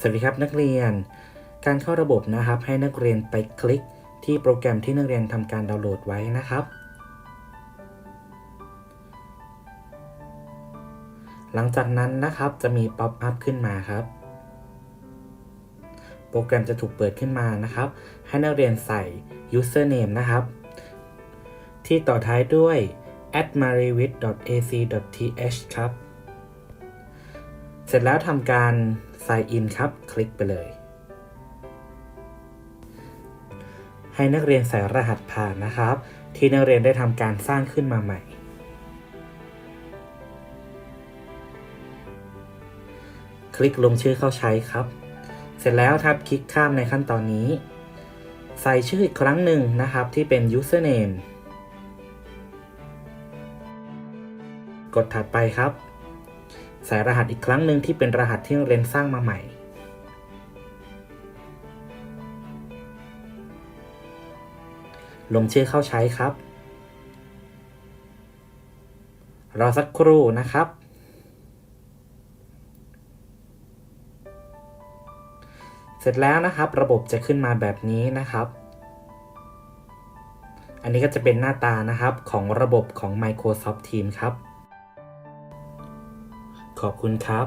สวัสดีครับนักเรียน การเข้าระบบนะครับ ให้นักเรียนไปคลิกที่โปรแกรมที่นักเรียนทำการดาวน์โหลดไว้นะครับ หลังจากนั้นนะครับจะมีป๊อปอัพขึ้นมาครับ โปรแกรมจะถูกเปิดขึ้นมานะครับ ให้นักเรียนใส่ username นะครับ ที่ต่อท้ายด้วย at marivit.ac.th ครับ เสร็จแล้วทำการ sign in ครับ คลิกไปเลย ให้นักเรียนใส่รหัสผ่านนะครับ ที่นักเรียนได้ทำการสร้างขึ้นมาใหม่ คลิกลงชื่อเข้าใช้ครับ เสร็จแล้วครับคลิกข้ามในขั้นตอนนี้ ใส่ชื่ออีกครั้งหนึ่งนะครับที่เป็น username กดถัดไปครับ ใส่รหัสอีกครั้งหนึ่งที่เป็นรหัสที่เรนสร้างมาใหม่ ลงชื่อเข้าใช้ครับ รอสักครู่นะครับ เสร็จแล้วนะครับ ระบบจะขึ้นมาแบบนี้นะครับ อันนี้ก็จะเป็นหน้าตานะครับของระบบของ Microsoft Teams ครับ ขอบคุณครับ